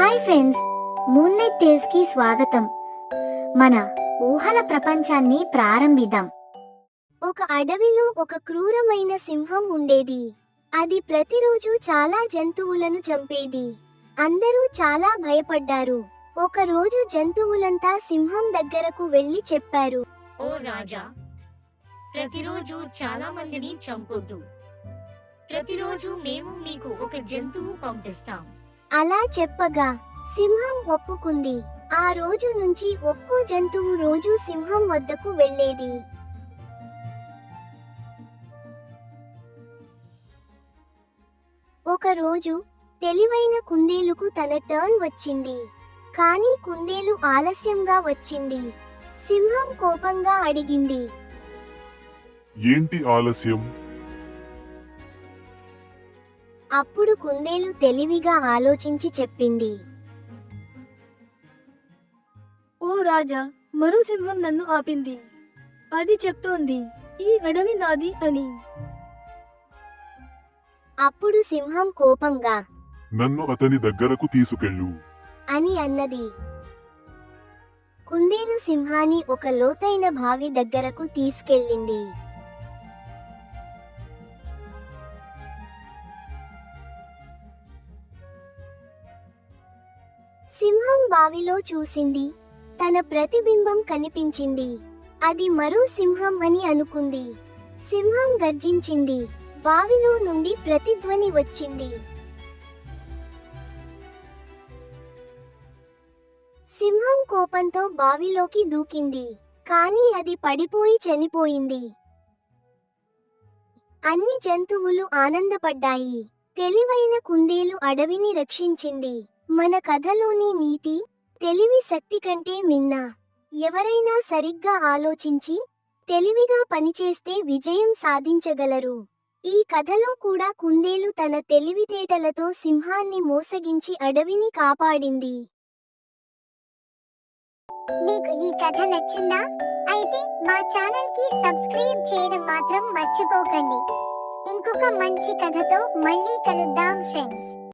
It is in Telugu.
హాయ్ ఫ్రెండ్స్ మూన్నెట్ టేల్స్కి స్వాగతం. మన ఊహల ప్రపంచాన్ని ప్రారంభిద్దాం. ఒక అడవిలో ఒక క్రూరమైన సింహం ఉండేది. అది ప్రతిరోజు చాలా జంతువులను చంపేది. అందరూ చాలా భయపడ్డారు. ఒక రోజు జంతువులంతా సింహం దగ్గరకు వెళ్ళి చెప్పారు ఓ రాజా ప్రతిరోజు చాలా మందిని చంపొద్దు. ప్రతిరోజు మేము మీకు ఒక జంతువు పంపిస్తాం. అలా చెప్పగా సింహం ఒప్పుకుంది. ఆ రోజు నుంచి ఒక్కో జంతువు రోజు సింహం వద్దకు వెళ్ళేది. ఒక రోజు తెలివైన కుందేలుకు తన టర్న్ వచ్చింది. కానీ కుందేలు ఆలస్యంగా వచ్చింది. సింహం కోపంగా అడిగింది. ఏంటి ఆలస్యం? అప్పుడు కుందేలు తెలివిగా ఆలోచించి చెప్పింది. ఓ రాజా మరో సింహం నన్ను ఆపింది. అది చెప్తోంది ఈ అడవి నాది అని. అప్పుడు సింహం కోపంగా నన్ను అతని దగ్గరకు తీసుకెళ్ళు. అని అన్నది. కుందేలు సింహాన్ని ఒక లోతైన బావి దగ్గరకు తీసుకెళ్ళింది. సింహం బావిలో చూసింది. తన ప్రతిబింబం కనిపించింది. అది మరో సింహం అని అనుకుంది. సింహం గర్జించింది. బావిలో నుండి ప్రతిధ్వని వచ్చింది. సింహం కోపంతో బావిలోకి దూకింది. కానీ అది పడిపోయి చనిపోయింది. అన్ని జంతువులు ఆనందపడ్డాయి. తెలివైన కుందేలు అడవిని రక్షించింది. మన కథలోని నీతి తెలివి శక్తి కంటే మిన్న. ఎవరైనా సరిగ్గా ఆలోచించి తెలివిగా పనిచేస్తే విజయం సాధించగలరు. ఈ కథలో కూడా కుందేలు తన తెలివితేటలతో సింహాన్ని మోసగించి అడవిని కాపాడింది. మీకు ఈ కథ నచ్చిందా? అయితే మా ఛానల్కి సబ్స్క్రైబ్ చేయడం మాత్రం మర్చిపోకండి. ఇంకొక మంచి కథతో మళ్ళీ కలుద్దాం ఫ్రెండ్స్.